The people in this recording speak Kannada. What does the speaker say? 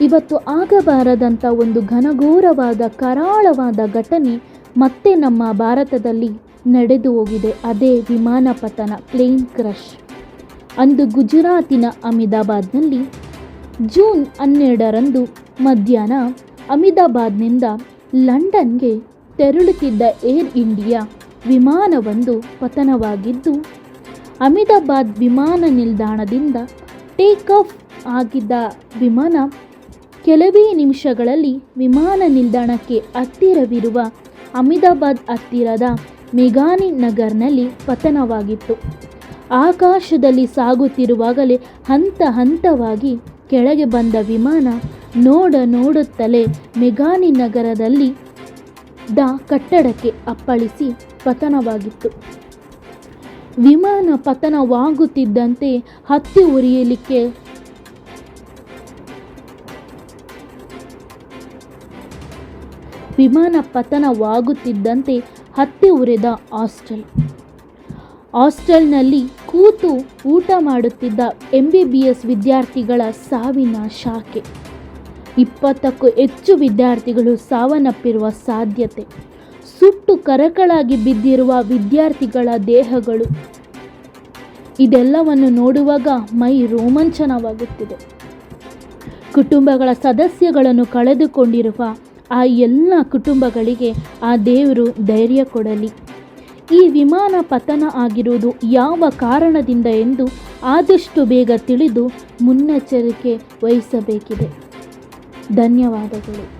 ಇವತ್ತು ಆಗಬಾರದಂಥ ಒಂದು ಘನಘೋರವಾದ, ಕರಾಳವಾದ ಘಟನೆ ಮತ್ತೆ ನಮ್ಮ ಭಾರತದಲ್ಲಿ ನಡೆದು ಹೋಗಿದೆ. ಅದೇ ವಿಮಾನ ಪತನ ಪ್ಲೇನ್ ಕ್ರಶ್ ಅಂದು ಗುಜರಾತಿನ ಅಹಮದಾಬಾದ್ನಲ್ಲಿ ಜೂನ್ ಹನ್ನೆರಡರಂದು ಮಧ್ಯಾಹ್ನ ಅಹಮದಾಬಾದ್ನಿಂದ ಲಂಡನ್ಗೆ ತೆರಳುತ್ತಿದ್ದ ಏರ್ ಇಂಡಿಯಾ ವಿಮಾನವೊಂದು ಪತನವಾಗಿದ್ದು ಅಹಮದಾಬಾದ್ ವಿಮಾನ ನಿಲ್ದಾಣದಿಂದ ಟೇಕ್ ಆಫ್ ಆಗಿದ್ದ ವಿಮಾನ ಕೆಲವೇ ನಿಮಿಷಗಳಲ್ಲಿ ವಿಮಾನ ನಿಲ್ದಾಣಕ್ಕೆ ಹತ್ತಿರವಿರುವ ಅಹಮದಾಬಾದ್ ಹತ್ತಿರದ ಮೆಗಾನಿ ನಗರ್ನಲ್ಲಿ ಪತನವಾಗಿತ್ತು. ಆಕಾಶದಲ್ಲಿ ಸಾಗುತ್ತಿರುವಾಗಲೇ ಹಂತ ಹಂತವಾಗಿ ಕೆಳಗೆ ಬಂದ ವಿಮಾನ ನೋಡ ನೋಡುತ್ತಲೇ ಮೆಗಾನಿ ನಗರದಲ್ಲಿ ದ ಕಟ್ಟಡಕ್ಕೆ ಅಪ್ಪಳಿಸಿ ಪತನವಾಗಿತ್ತು. ವಿಮಾನ ಪತನವಾಗುತ್ತಿದ್ದಂತೆ ಹತ್ತಿ ಉರಿಯಲಿಕ್ಕೆ ವಿಮಾನ ಪತನವಾಗುತ್ತಿದ್ದಂತೆ ಹತ್ತಿ ಉರೆದ ಹಾಸ್ಟೆಲ್ ಹಾಸ್ಟೆಲ್ನಲ್ಲಿ ಕೂತು ಊಟ ಮಾಡುತ್ತಿದ್ದ ಎಂ ಬಿ ಬಿ ಎಸ್ ವಿದ್ಯಾರ್ಥಿಗಳ ಸಾವಿನ ಶಾಖೆ. ಇಪ್ಪತ್ತಕ್ಕೂ ಹೆಚ್ಚು ವಿದ್ಯಾರ್ಥಿಗಳು ಸಾವನ್ನಪ್ಪಿರುವ ಸಾಧ್ಯತೆ. ಸುಟ್ಟು ಕರಕಳಾಗಿ ಬಿದ್ದಿರುವ ವಿದ್ಯಾರ್ಥಿಗಳ ದೇಹಗಳು. ಇದೆಲ್ಲವನ್ನು ನೋಡುವಾಗ ಮೈ ರೋಮಾಂಚನವಾಗುತ್ತಿದೆ. ಕುಟುಂಬಗಳ ಸದಸ್ಯಗಳನ್ನು ಕಳೆದುಕೊಂಡಿರುವ ಆ ಎಲ್ಲ ಕುಟುಂಬಗಳಿಗೆ ಆ ದೇವರು ಧೈರ್ಯ ಕೊಡಲಿ. ಈ ವಿಮಾನ ಪತನ ಆಗಿರುವುದು ಯಾವ ಕಾರಣದಿಂದ ಎಂದು ಆದಷ್ಟು ಬೇಗ ತಿಳಿದು ಮುನ್ನೆಚ್ಚರಿಕೆ ವಹಿಸಬೇಕಿದೆ. ಧನ್ಯವಾದಗಳು.